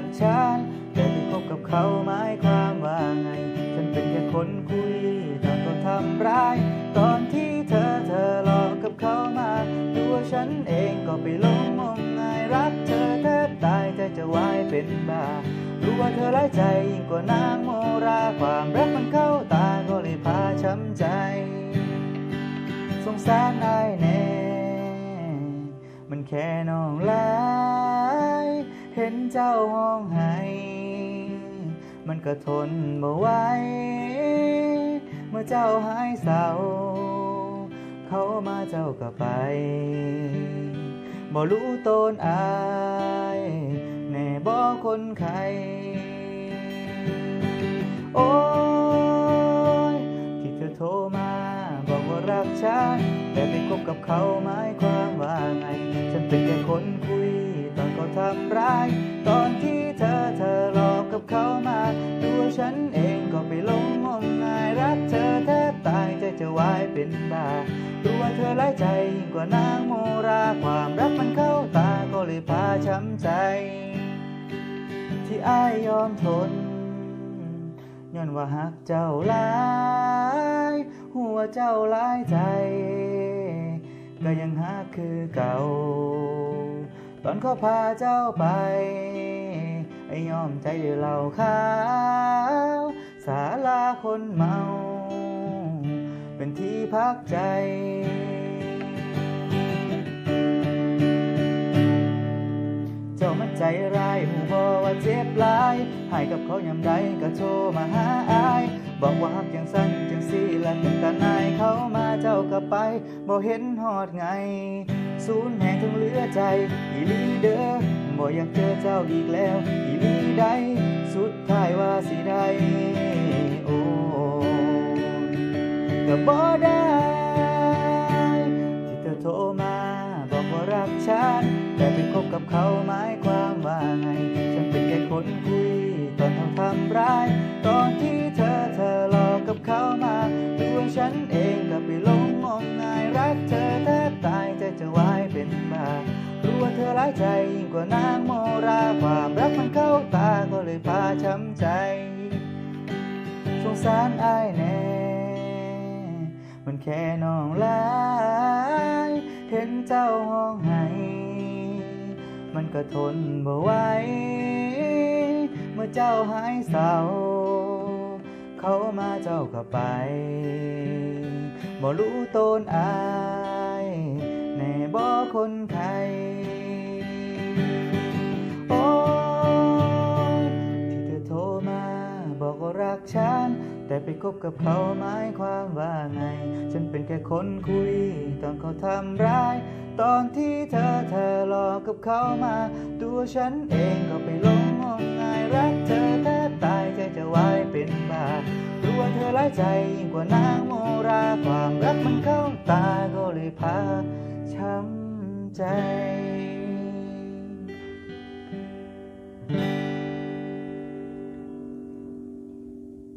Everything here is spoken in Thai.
บกับเขาหมายความว่าไง ฉันเป็นแค่คนคุยตอนเขาทำร้าย ตอนที่เธอเธอหลอกกับเขามาตัวฉันเองก็ไปหลงงมงายรักเธอแทบตายใจจะวายเป็นบ้ารู้ว่าเธอร้ายใจยิ่งกว่านางโมราความรักมันเข้าตาก็เลยพาช้ำใจ สงสารนายแน่มันแค่น้องหลาย เห็นเจ้าห้องไห้ มันก็ทนบ่ไหวเมื่อเจ้าหายเศร้า เขามาเจ้าก็ไปบ่รู้ตนอายแน่บ่คนไข้โอ้ยที่เธอโทรมาบอกว่ารักฉันแต่ไปคบกับเขาหมายความว่าไง ฉันเป็นแค่คนคุย ทำร้าย ตอนที่เธอเธอหลอกกับเขามา ตัวฉันเองก็ไปหลงงมงายรักเธอแทบตายใจจะวายเป็นบ้ารู้ว่าเธอไร้ใจยิ่งกว่านางโมราความรักมันเข้าตาก็เลยพาช้ำใจ ที่อ้ายยอมทนย้อนว่าหักเจ้าหลายหัวเจ้าหลายใจ ก็ยังหักคือเก่า ตอนเขาพาเจ้าไป ไอ้ยอมใจเหล่าขาว สาลาคนเมา เป็นที่พักใจเจ้ามันใจร้ายหูบอว่าเจ็บลาย หายกับเขายามใดก็โทรมาหาอาย บอกว่าหักจังสั้นจังสี่และเป็นตาหนายเขามาเจ้าก็ไปบ่เห็นหอดไง สูญแห่งทั้งเหลือใจ อีลีเด้อบ่อยากเจอเจ้าอีกแล้ว อีลีใดสุดท้ายว่าสิได้โอ้ก็บ่ได้ ที่เธอโทรมาบอกว่ารักฉัน แต่ไปคบกับเขาหมายความว่าไง ฉันเป็นแค่คนคุยตอนเขาทำร้าย ตอนที่เธอเธอหลอกกับเขามาตัวฉันเองก็ไปหลงงมงายรักเธอ รู้ว่าเธอร้ายใจยิ่งกว่านางโมราความรักมันเข้าตาก็เลยพาช้ำใจสงสารอายแน่ มันแค่น้องลายเห็นเจ้าห้องไห้มันก็ทนบ่ไหวเมื่อเจ้าหายเศร้าเขามาเจ้าก็ไปบ่รู้ตนอา่บ่คนไข้โอ้ยที่เธอโทรมา บอกว่ารักฉัน แต่ไปคบกับเขาหมายความว่าไง ฉันเป็นแค่คนคุย ตอนเขาทำร้าย ตอนที่เธอเธอหลอกกับเขามา ตัวฉันเองก็ไปหลงงมงายรักเธอแทบตายใจจะวายเป็นบ้า ว่าเธอร้ายใจยิ่งกว่านางโมราความรักมันเข้าตาก็เลยพาช้ำใจ